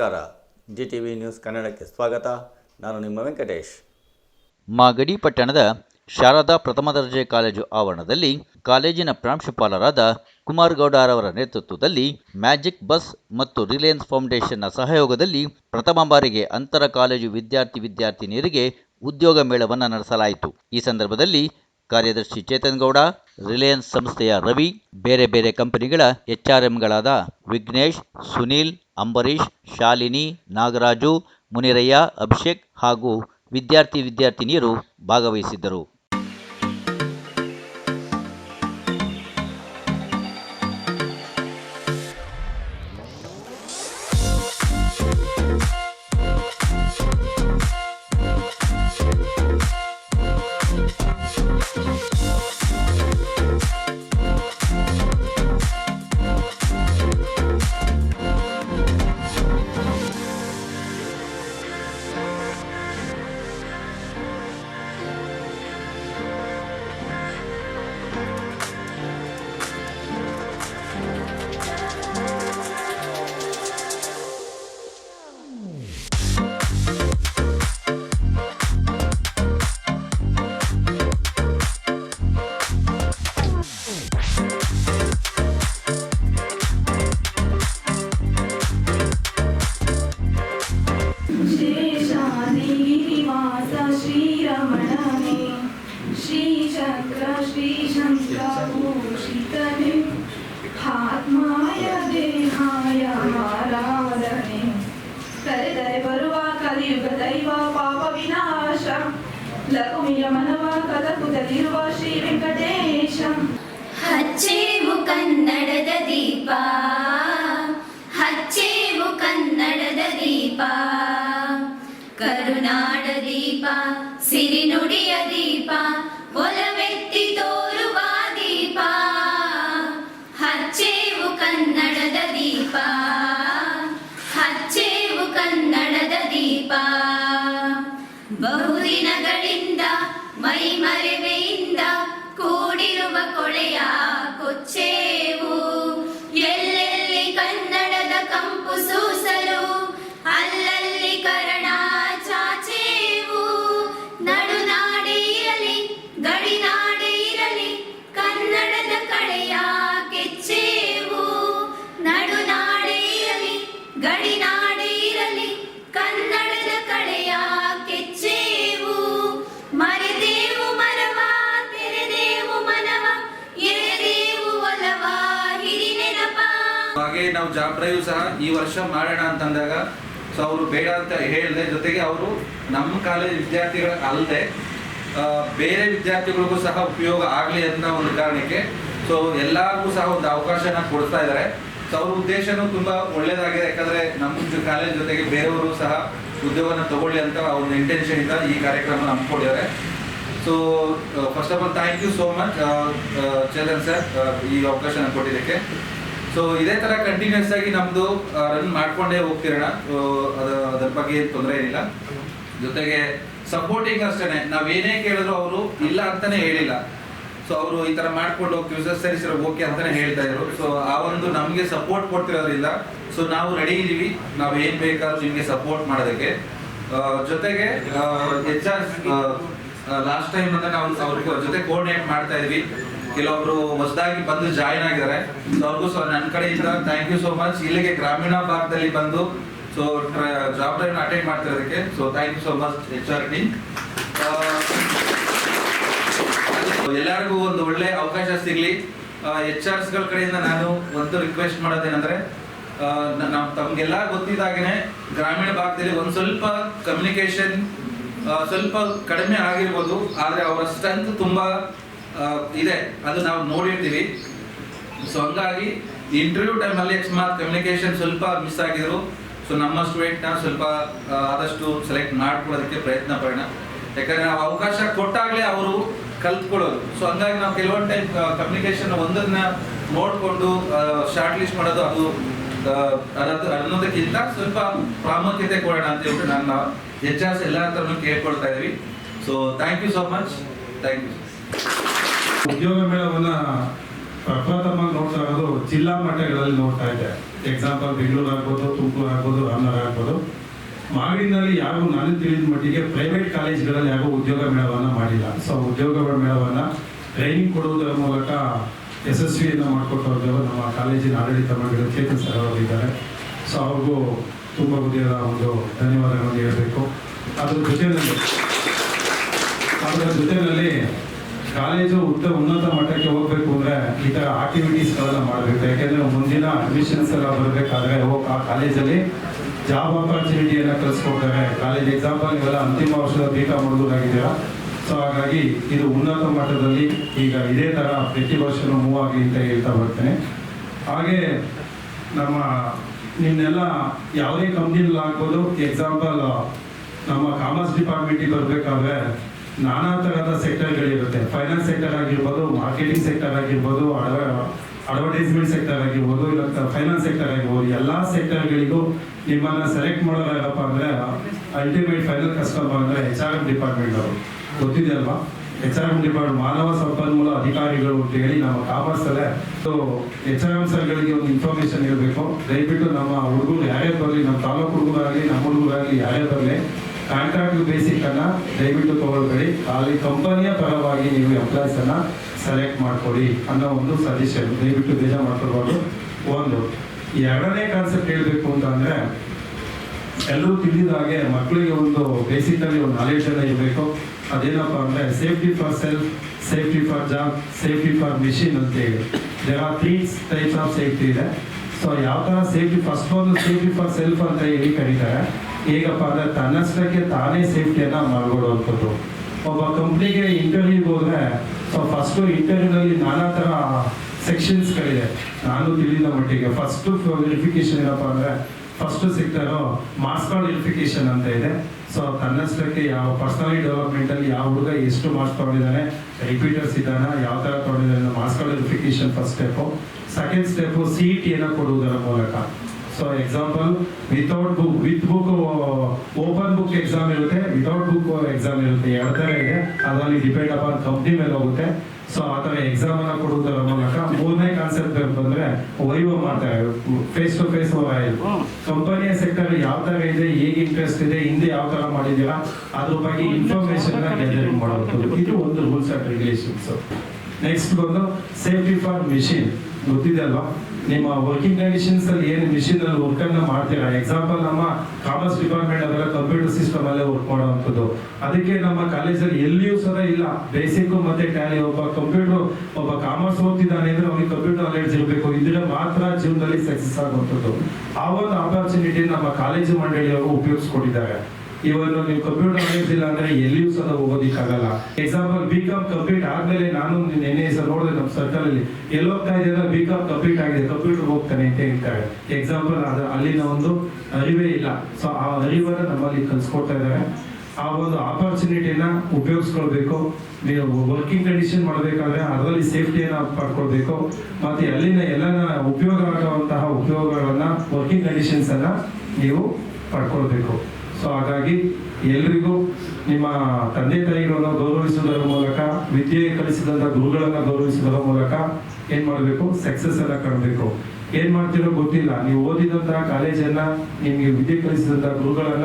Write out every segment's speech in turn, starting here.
ನಮಸ್ಕಾರ. G T V news ಕನ್ನಡಕ್ಕೆ ಸ್ವಾಗತ. ನಾನು ನಿಮ್ಮ ವೆಂಕಟೇಶ್. ಮಾಗಡಿ ಪಟ್ಟಣದ ಶಾರದಾ ಪ್ರಥಮ ದರ್ಜೆ ಕಾಲೇಜು ಆವರಣದಲ್ಲಿ ಕಾಲೇಜಿನ ಪ್ರಾಂಶುಪಾಲರಾದ ಕುಮಾರ್ ಗೌಡರವರ ನೇತೃತ್ವದಲ್ಲಿ ಮ್ಯಾಜಿಕ್ ಬಸ್ ಮತ್ತು ರಿಲಯನ್ಸ್ ಫೌಂಡೇಶನ್ನ ಸಹಯೋಗದಲ್ಲಿ ಪ್ರಥಮ ಬಾರಿಗೆ ಅಂತರ ಕಾಲೇಜು ವಿದ್ಯಾರ್ಥಿ ವಿದ್ಯಾರ್ಥಿನಿಯರಿಗೆ ಉದ್ಯೋಗ ಮೇಳವನ್ನು ನಡೆಸಲಾಯಿತು. ಈ ಸಂದರ್ಭದಲ್ಲಿ ಕಾರ್ಯದರ್ಶಿ ಚೇತನ್ ಗೌಡ ರಿಲಯನ್ಸ್ ಸಂಸ್ಥೆಯ ರವಿ, ಬೇರೆ ಬೇರೆ ಕಂಪನಿಗಳ ಎಚ್ಆರ್ಎಂಗಳಾದ ವಿಘ್ನೇಶ್, ಸುನೀಲ್ ಅಂಬರೀಶ್ ಶಾಲಿನಿ, ನಾಗರಾಜು, ಮುನಿರಯ್ಯ, ಅಭಿಷೇಕ್ ಹಾಗೂ ವಿದ್ಯಾರ್ಥಿ ವಿದ್ಯಾರ್ಥಿನಿಯರು ಭಾಗವಹಿಸಿದ್ದರು. श्रीशङ्कभूषितने ಆತ್ಮಾಯ ದೇಹಾಯ ಆರಾಧನೆ ಕರೆದರೆ ಬರುವ ಕಲಿಯುಗ ದೈವ ಪಾಪ ವಿನಾಶ ಲಘುಮಿಯ ಮನವ ಕದಕುದಲಿರುವ ಶ್ರೀ ವೆಂಕಟೇಶ ಹಚ್ಚೇವು ಕನ್ನಡದ ದೀಪ ಹಚ್ಚೇವು ಕನ್ನಡದ ದೀಪ ಕರುನಾಡ ದೀಪ ಸಿರಿನುಡಿಯ ದೀಪ ಒಲವೆತ್ತಿ ಬಹುದಿನಗಳಿಂದ ಮೈ ಜಾಬ್ ಡ್ರೈವ್ ಸಹ ಈ ವರ್ಷ ಮಾಡೋಣ ಅಂತಂದಾಗ ಸೊ ಅವರು ಬೇಡ ಅಂತ ಹೇಳಿದೆ. ಜೊತೆಗೆ ಅವರು ನಮ್ಮ ಕಾಲೇಜ್ ವಿದ್ಯಾರ್ಥಿಗಳ ಅಲ್ಲದೆ ಬೇರೆ ವಿದ್ಯಾರ್ಥಿಗಳಿಗೂ ಸಹ ಉಪಯೋಗ ಆಗಲಿ ಅಂತ ಒಂದು ಕಾರಣಕ್ಕೆ ಸೊ ಎಲ್ಲರಿಗೂ ಸಹ ಒಂದು ಅವಕಾಶನ ಕೊಡ್ತಾ ಇದ್ದಾರೆ. ಸೊ ಅವ್ರ ಉದ್ದೇಶನೂ ತುಂಬ ಒಳ್ಳೇದಾಗಿದೆ. ಯಾಕಂದ್ರೆ ನಮ್ಮ ಕಾಲೇಜ್ ಜೊತೆಗೆ ಬೇರೆಯವರು ಸಹ ಉದ್ಯೋಗವನ್ನು ತಗೊಳ್ಳಿ ಅಂತ ಒಂದು ಇಂಟೆನ್ಷನ್ ಇಂದ ಈ ಕಾರ್ಯಕ್ರಮ ಹಮ್ಮಿಕೊಂಡಿದ್ದಾರೆ. So first of all thank you so much Chetan sir ಈ ಅವಕಾಶನ ಕೊಟ್ಟಿದ್ದಕ್ಕೆ. ಸೊ ಇದೇ ತರ ಕಂಟಿನ್ಯೂಸ್ ಆಗಿ ನಮ್ದು ರನ್ ಮಾಡ್ಕೊಂಡೇ ಹೋಗ್ತಿರೋಣ. ಸೊ ಅದ, ಅದ್ರ ಬಗ್ಗೆ ತೊಂದರೆ ಏನಿಲ್ಲ. ಜೊತೆಗೆ ಸಪೋರ್ಟಿಂಗ್ ಅಷ್ಟೇನೆ. ಏನೇ ಕೇಳಿದ್ರು ಅವರು ಇಲ್ಲ ಅಂತಾನೆ ಹೇಳಿಲ್ಲ. ಸೊ ಅವರು ಈ ತರ ಮಾಡ್ಕೊಂಡು ಕ್ಯೂಸಸ್ ಸರಿಸಿರೋ ಓಕೆ ಅಂತಾನೆ ಹೇಳ್ತಾ ಇದ್ರು. ಸೊ ಆ ಒಂದು ನಮ್ಗೆ ಸಪೋರ್ಟ್ ಕೊಡ್ತಿರೋದ್ರಿಂದ ಸೊ ನಾವು ರೆಡಿ ಇದೀವಿ ನಾವ್ ಏನ್ ಬೇಕಾದ್ರೂ ನಿಮ್ಗೆ ಸಪೋರ್ಟ್ ಮಾಡೋದಕ್ಕೆ. ಜೊತೆಗೆ ಎಚ್ ಆರ್ ಲಾಸ್ಟ್ ಟೈಮ್ ಅಂತ ನಾವು ಅವ್ರ ಜೊತೆ ಕೋಆರ್ಡಿನೇಟ್ ಮಾಡ್ತಾ ಇದ್ವಿ. ಕೆಲವೊಬ್ರು ಹೊಸದಾಗಿ ಬಂದು ಜಾಯಿನ್ ಆಗಿದ್ದಾರೆ. ಸೊ ಅವ್ರಿಗೂ ಸೊ ನನ್ನ ಕಡೆಯಿಂದ ಥ್ಯಾಂಕ್ ಯು ಸೋ ಮಚ್ ಇಲ್ಲಿಗೆ ಗ್ರಾಮೀಣ ಭಾಗದಲ್ಲಿ ಬಂದು so job drive attend ಮಾಡ್ತಿರೋದಕ್ಕೆ so thank you so much H R T ಎಲ್ಲರಿಗೂ ಒಂದು ಒಳ್ಳೆ ಅವಕಾಶ ಸಿಗಲಿ. ಎಚ್ ಆರ್ಸ್ಗಳ ಕಡೆಯಿಂದ ನಾನು ಒಂದು ರಿಕ್ವೆಸ್ಟ್ ಮಾಡೋದೇನಂದ್ರೆ ನಾವು ತಮ್ಗೆಲ್ಲ ಗೊತ್ತಿದ್ದಾಗೇನೆ ಗ್ರಾಮೀಣ ಭಾಗದಲ್ಲಿ ಒಂದು ಸ್ವಲ್ಪ ಕಮ್ಯುನಿಕೇಶನ್ ಸ್ವಲ್ಪ ಕಡಿಮೆ ಆಗಿರ್ಬೋದು, ಆದರೆ ಅವರ ಸ್ಟ್ರೆಂತ್ ತುಂಬಾ ಇದೆ. ಅದು ನಾವು ನೋಡಿರ್ತೀವಿ. ಸೊ ಹಂಗಾಗಿ ಇಂಟರ್ವ್ಯೂ ಟೈಮಲ್ಲಿ ಅಕಸ್ಮಾತ್ ಕಮ್ಯುನಿಕೇಶನ್ ಸ್ವಲ್ಪ ಮಿಸ್ ಆಗಿದ್ರು. ಸೊ ನಮ್ಮ ಸ್ಟೂಡೆಂಟ್ನ ಸ್ವಲ್ಪ ಆದಷ್ಟು ಸೆಲೆಕ್ಟ್ ಮಾಡ್ಕೊಳ್ಳೋದಕ್ಕೆ ಪ್ರಯತ್ನ ಪಡೋಣ. ಯಾಕಂದ್ರೆ ನಾವು ಅವಕಾಶ ಕೊಟ್ಟಾಗಲೇ ಅವರು ಕಲ್ತ್ಕೊಳ್ಳೋದು. ಸೊ ಹಂಗಾಗಿ ನಾವು ಕೆಲವೊಂದು ಟೈಮ್ ಕಮ್ಯುನಿಕೇಶನ್ ಒಂದನ್ನ ನೋಡಿಕೊಂಡು ಶಾರ್ಟ್ ಲಿಸ್ಟ್ ಮಾಡೋದು ಅದು ಅನ್ನೋದಕ್ಕಿಂತ ಸ್ವಲ್ಪ ಪ್ರಾಮುಖ್ಯತೆ ಕೊಡೋಣ ಅಂತ ಹೇಳ್ಬಿಟ್ಟು ನಾನು ಎಚ್ ಆರ್ಸ್ ಎಲ್ಲ ಹತ್ರನೂ ಕೇಳ್ಕೊಳ್ತಾ ಇದೀವಿ. So thank you so much thank you ಉದ್ಯೋಗ ಮೇಳವನ್ನ ಪ್ರಪ್ರಥಮವಾಗಿ ನೋಡ್ತಾ ಇರೋದು ಜಿಲ್ಲಾ ಮಟ್ಟಗಳಲ್ಲಿ ನೋಡ್ತಾ ಇದ್ದೆ ಎಕ್ಸಾಂಪಲ್ ಬೆಂಗಳೂರು ಆಗ್ಬೋದು, ತುಮಕೂರು ಆಗ್ಬೋದು ರಾಮನಗರ ಆಗ್ಬೋದು. ಮಾಗಡಿನಲ್ಲಿ ಯಾರು ನಾನು ತಿಳಿದ ಮಟ್ಟಿಗೆ ಪ್ರೈವೇಟ್ ಕಾಲೇಜ್ಗಳಲ್ಲಿ ಯಾರು ಉದ್ಯೋಗ ಮೇಳವನ್ನ ಮಾಡಿಲ್ಲ. ಸೊ ಉದ್ಯೋಗ ಮೇಳವನ್ನ ಟ್ರೈನಿಂಗ್ ಕೊಡುವುದರ ಮೂಲಕ ಯಶಸ್ವಿಯನ್ನು ಮಾಡಿಕೊಟ್ಟವ್ರಿಗೆ ನಮ್ಮ ಕಾಲೇಜಿನ ಆಡಳಿತ ಮಂಡಳಿ ಚೇತನ್ ಸರ್ ಅವರಿದ್ದಾರೆ ಸೊ ಅವ್ರಿಗೂ ತುಂಬ ಉದ್ಯೋಗ ಒಂದು ಧನ್ಯವಾದಗಳನ್ನು ಹೇಳಬೇಕು. ಅದರ ಜೊತೆಯಲ್ಲಿ ಅದರ ಜೊತೆಯಲ್ಲಿ ಕಾಲೇಜು ಉತ್ತ ಉನ್ನತ ಮಟ್ಟಕ್ಕೆ ಹೋಗ್ಬೇಕು ಅಂದ್ರೆ ಈ ತರ ಆಕ್ಟಿವಿಟೀಸ್ಗಳನ್ನ ಮಾಡಬೇಕು. ಯಾಕಂದ್ರೆ ಮುಂದಿನ ಅಡ್ಮಿಷನ್ಸ್ ಎಲ್ಲ ಬರಬೇಕಾದ್ರೆ ಆ ಕಾಲೇಜಲ್ಲಿ ಜಾಬ್ ಆಪರ್ಚುನಿಟಿಯನ್ನ ಕಲಿಸ್ಕೊಡ್ತಾರೆ ಕಾಲೇಜ್ ಎಕ್ಸಾಂಪಲ್ ಇವೆಲ್ಲ ಅಂತಿಮ ವರ್ಷದ ಬಿ ಕಾಮ್ ಸೊ ಹಾಗಾಗಿ ಇದು ಉನ್ನತ ಮಟ್ಟದಲ್ಲಿ ಈಗ ಇದೇ ತರ ಪ್ರತಿ ವರ್ಷನೂ ಮೂವ್ ಆಗಲಿ ಅಂತ ಹೇಳ್ತಾ ಬರ್ತೇನೆ. ಹಾಗೆ ನಮ್ಮ ನಿನ್ನೆಲ್ಲ ಯಾವುದೇ ಕಂಪ್ನಿಲಿ ಆಗ್ಬೋದು. ಎಕ್ಸಾಂಪಲ್ ನಮ್ಮ ಕಾಮರ್ಸ್ ಡಿಪಾರ್ಟ್ಮೆಂಟಿಗೆ ಬರಬೇಕಾದ್ರೆ ನಾನಾ ತರಹದ ಸೆಕ್ಟರ್ಗಳಿರುತ್ತೆ ಫೈನಾನ್ಸ್ ಸೆಕ್ಟರ್ ಆಗಿರ್ಬೋದು ಮಾರ್ಕೆಟಿಂಗ್ ಸೆಕ್ಟರ್ ಆಗಿರ್ಬೋದು ಅಡ್ವರ್ಟೈಸ್ಮೆಂಟ್ ಸೆಕ್ಟರ್ ಆಗಿರ್ಬೋದು ಇಲ್ಲ ಫೈನಾನ್ಸ್ ಸೆಕ್ಟರ್ ಆಗಿರ್ಬೋದು, ಎಲ್ಲಾ ಸೆಕ್ಟರ್ಗಳಿಗೂ ನಿಮ್ಮನ್ನ ಸೆಲೆಕ್ಟ್ ಮಾಡೋದು ಯಾರಪ್ಪ ಅಂದ್ರೆ ಅಲ್ಟಿಮೇಟ್ ಫೈನಲ್ ಕಸ್ಟಮರ್ ಅಂದರೆ ಎಚ್ ಆರ್ ಎಂ ಡಿಪಾರ್ಟ್ಮೆಂಟ್ ಅವರು. ಗೊತ್ತಿದೆ ಅಲ್ವಾ? ಎಚ್ ಆರ್ ಎಂ ಡಿಪಾರ್ಟ್ಮೆಂಟ್ ಮಾನವ ಸಂಪನ್ಮೂಲ ಅಧಿಕಾರಿಗಳು ಅಂತ ಹೇಳಿ ನಮ್ಮ ಕಾಮರ್ಸ್ ಅಲ್ಲೇ. ಸೊ ಎಚ್ ಆರ್ ಎಂ ಸರ್ಗಳಿಗೆ ಒಂದು ಇನ್ಫಾರ್ಮೇಶನ್ ಇರಬೇಕು. ದಯವಿಟ್ಟು ನಮ್ಮ ಹುಡುಗರು ಯಾರೇ ಬರಲಿ, ನಮ್ಮ ತಾಲೂಕು ಹುಡುಗರಾಗಲಿ, ನಮ್ಮ ಹುಡುಗರಾಗಲಿ ಯಾರೇ ಬರಲಿ ಕಾಂಟ್ರಾಕ್ಟ್ ಬೇಸಿಕ್ ಅನ್ನ ದಯವಿಟ್ಟು ತಗೊಳ್ಬೇಡಿ. ಅಲ್ಲಿ ಕಂಪನಿಯ ಪರವಾಗಿ ನೀವು ಎಂಪ್ಲಾಯ್ಸ್ ಅನ್ನ ಸೆಲೆಕ್ಟ್ ಮಾಡ್ಕೊಡಿ ಅನ್ನೋ ಒಂದು ಸಜೆಷನ್ ದಯವಿಟ್ಟು ಬೇಜ ಮಾಡ್ಕೊಳ್ಬಾರ್ದು. ಒಂದು, ಎರಡನೇ ಕಾನ್ಸೆಪ್ಟ್ ಹೇಳಬೇಕು ಅಂತ ಅಂದ್ರೆ, ಎಲ್ಲರೂ ತಿಳಿದ ಹಾಗೆ ಮಕ್ಕಳಿಗೆ ಒಂದು ಬೇಸಿಕ್ ಅಲ್ಲಿ ಒಂದು ನಾಲೆಡ್ಜ್ ಅನ್ನ ಇರಬೇಕು. ಅದೇನಪ್ಪ ಅಂದ್ರೆ safety for self safety for job safety for machine ಅಂತ ಹೇಳಿ. There are three types of safety ಇದೆ. ಸೊ ಯಾವ ತರ ಸೇಫ್ಟಿ ಫಸ್ಟ್ ಒಂದು ಸೇಫ್ಟಿ ಫಾರ್ ಸೆಲ್ಫ್ ಅಂತ ಹೇಳಿ ಕರೀತಾರೆ. ಹೇಗಪ್ಪ ಅಂದ್ರೆ ತನ್ನಷ್ಟಕ್ಕೆ ತಾನೇ ಸೇಫ್ಟಿಯನ್ನ ಮಾಡ್ಕೊಡುವಂಥದ್ದು. ಒಬ್ಬ ಕಂಪ್ನಿಗೆ ಇಂಟರ್ವ್ಯೂಗೆ ಹೋದ್ರೆ, ಸೊ ಫಸ್ಟ್ ಇಂಟರ್ವ್ಯೂನಲ್ಲಿ ನಾನಾ ಥರ ಸೆಕ್ಷನ್ಸ್ಗಳಿದೆ ನಾನು ತಿಳಿದ ಮಟ್ಟಿಗೆ ಫಸ್ಟ್ ವೆರಿಫಿಕೇಶನ್ ಏನಪ್ಪ ಅಂದರೆ first sector marks card verification ಅಂತ ಇದೆ. ಸೊ ತನ್ನಷ್ಟಕ್ಕೆ ಯಾವ ಪರ್ಸನಾಲಿಟಿ ಡೆವಲಪ್ಮೆಂಟ್ ಅಲ್ಲಿ ಯಾವ ಹುಡುಗ ಎಷ್ಟು ಮಾರ್ಕ್ಸ್ ತಗೊಂಡಿದ್ದಾನೆ ರಿಪೀಟರ್ಸ್ ಇದ್ದಾನ ಯಾವ ತರ ತಗೊಂಡಿದ್ದಾನೆ marks card verification first step second step C E ಟಿಯನ್ನು ಕೊಡುವುದರ ಮೂಲಕ. So example without book with book open book exam ಇರುತ್ತೆ. ವಿತೌಟ್ ಬುಕ್ ಎಕ್ಸಾಮ್ ಇರುತ್ತೆ. ಎರಡು ತರ ಇದೆ. ಅದರಲ್ಲಿ ಡಿಪೆಂಡ್ ಅಪಾನ್ ಕಂಪ್ನಿ ಮೇಲೆ ಹೋಗುತ್ತೆ. ಸೊ ಆ ಥರ ಎಕ್ಸಾಮ್ ಅನ್ನ ಕೊಡುವುದರ ಮೂಲಕ ಮೂರನೇ ಕಾನ್ಸೆಪ್ಟ್ ಬಂದ್ರೆ ವೈವ ಮಾಡ್ತಾರೆ ಫೇಸ್ ಟು ಫೇಸ್ ಕಂಪನಿಯ ಸೆಕ್ಟರ್ ಯಾವ ತರ ಇದೆ, ಹೇಗೆ ಇಂಟ್ರೆಸ್ಟ್ ಇದೆ, ಹಿಂದೆ ಯಾವ ತರ ಮಾಡಿದ್ದೀರಾ, ಅದ್ರ ಬಗ್ಗೆ ಇನ್ಫಾರ್ಮೇಶನ್ ಗ್ಯಾದರಿಂಗ್ ಮಾಡೋದು. ಇದು ಒಂದು ರೂಲ್ಸ್ ಆ್ಯಂಡ್ ರೆಗ್ಯುಲೇಷನ್ಸ್ ನೆಕ್ಸ್ಟ್ ಬಂದು ಸೇಫ್ಟಿ ಫಾರ್ ಮಿಷಿನ್ ಗೊತ್ತಿದೆ ಅಲ್ವಾ? ನಿಮ್ಮ ವರ್ಕಿಂಗ್ ಕಂಡೀಷನ್ಸ್ ಅಲ್ಲಿ ಏನು ಮಿಷಿನ್ ಅಲ್ಲಿ ವರ್ಕ್ ಅನ್ನ ಮಾಡ್ತೀರಾ? ಎಕ್ಸಾಂಪಲ್ ನಮ್ಮ ಕಾಮರ್ಸ್ ಡಿಪಾರ್ಟ್ಮೆಂಟ್ ಅದರ ಕಂಪ್ಯೂಟರ್ ಸಿಸ್ಟಮ್ ಅಲ್ಲೇ ವರ್ಕ್ ಮಾಡುವಂಥದ್ದು. ಅದಕ್ಕೆ ನಮ್ಮ ಕಾಲೇಜಲ್ಲಿ ಎಲ್ಲಿಯೂ ಸಹ ಇಲ್ಲ. ಬೇಸಿಕ್ ಮತ್ತೆ ಟ್ಯಾಲಿ ಒಬ್ಬ ಕಂಪ್ಯೂಟರ್ ಒಬ್ಬ ಕಾಮರ್ಸ್ ಓದ್ತಿದ್ದಾನೆ ಅಂದ್ರೆ ಅವನಿಗೆ ಕಂಪ್ಯೂಟರ್ ನಾಲೆಡ್ಜ್ ಇರಬೇಕು. ಇದ್ರೆ ಮಾತ್ರ ಜೀವನದಲ್ಲಿ ಸಕ್ಸಸ್ ಆಗುವಂಥದ್ದು. ಆ ಒಂದು ಆಪರ್ಚುನಿಟಿ ನಮ್ಮ ಕಾಲೇಜು ಮಂಡಳಿಯವರು ಉಪಯೋಗಿಸ್ಕೊಟ್ಟಿದ್ದಾರೆ. ಇವನು ನೀವು ಕಂಪ್ಯೂಟರ್ ಇಲ್ಲ ಅಂದ್ರೆ ಎಲ್ಲಿಯೂ ಸಹ ಹೋಗೋದಿಕ್ಕಾಗಲ್ಲ ಎಕ್ಸಾಂಪಲ್ ಬಿ ಕಾಮ್ ಕಂಪ್ಲೀಟ್ ಆದ್ಮೇಲೆ ನಾನು ನಿನ್ನೆ ಸಹ ನೋಡಿದೆ ನಮ್ಮ ಸರ್ಕಲ್ ಅಲ್ಲಿ. ಎಲ್ಲೋಗ್ತಾ ಇದೆ ಅಂದ್ರೆ ಬಿ ಕಾಮ್ ಕಂಪ್ಲೀಟ್ ಆಗಿದೆ ಕಂಪ್ಯೂಟರ್ ಹೋಗ್ತಾನೆ ಅಂತ ಹೇಳ್ತಾರೆ ಎಕ್ಸಾಂಪಲ್ ಅದ ಅಲ್ಲಿನ ಒಂದು ಅರಿವೇ ಇಲ್ಲ. ಸೊ ಆ ಅರಿವನ್ನ ನಮ್ಮಲ್ಲಿ ಕಲ್ಸ್ಕೊಡ್ತಾ ಇದ್ದಾರೆ. ಆ ಒಂದು ಆಪರ್ಚುನಿಟಿನ ಉಪಯೋಗಿಸ್ಕೊಳ್ಬೇಕು. ನೀವು ವರ್ಕಿಂಗ್ ಕಂಡೀಷನ್ ಮಾಡಬೇಕಾದ್ರೆ ಅದರಲ್ಲಿ ಸೇಫ್ಟಿಯನ್ನು ಪಡ್ಕೊಳ್ಬೇಕು. ಮತ್ತೆ ಅಲ್ಲಿನ ಎಲ್ಲನ ಉಪಯೋಗ ಆಗುವಂತಹ ಉಪಯೋಗಗಳನ್ನ ವರ್ಕಿಂಗ್ ಕಂಡೀಷನ್ಸ್ ಅನ್ನ ನೀವು ಪಡ್ಕೊಳ್ಬೇಕು. ಸೊ ಹಾಗಾಗಿ ಎಲ್ರಿಗೂ ನಿಮ್ಮ ತಂದೆ ತಾಯಿಗಳನ್ನು ಗೌರವಿಸುವುದರ ಮೂಲಕ ವಿದ್ಯೆ ಕಲಿಸಿದಂತ ಗುರುಗಳನ್ನ ಗೌರವಿಸುವುದರ ಮೂಲಕ ಏನ್ ಮಾಡಬೇಕು? ಸಕ್ಸಸ್ ಅನ್ನ ಕಾಣಬೇಕು. ಏನ್ ಮಾಡ್ತಿರೋ ಗೊತ್ತಿಲ್ಲ. ನೀವು ಓದಿದಂತ ಕಾಲೇಜನ್ನ ನಿಮಗೆ ವಿದ್ಯೆ ಕಲಿಸಿದಂತ ಗುರುಗಳನ್ನ,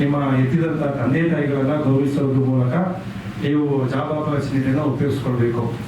ನಿಮ್ಮ ಎತ್ತಿದಂತ ತಂದೆ ತಾಯಿಗಳನ್ನ ಗೌರವಿಸೋದ್ರ ಮೂಲಕ ನೀವು ಜಾಬ್ ಆಪರ್ಚುನಿಟಿಯನ್ನು ಉಪಯೋಗಿಸ್ಕೊಳ್ಬೇಕು.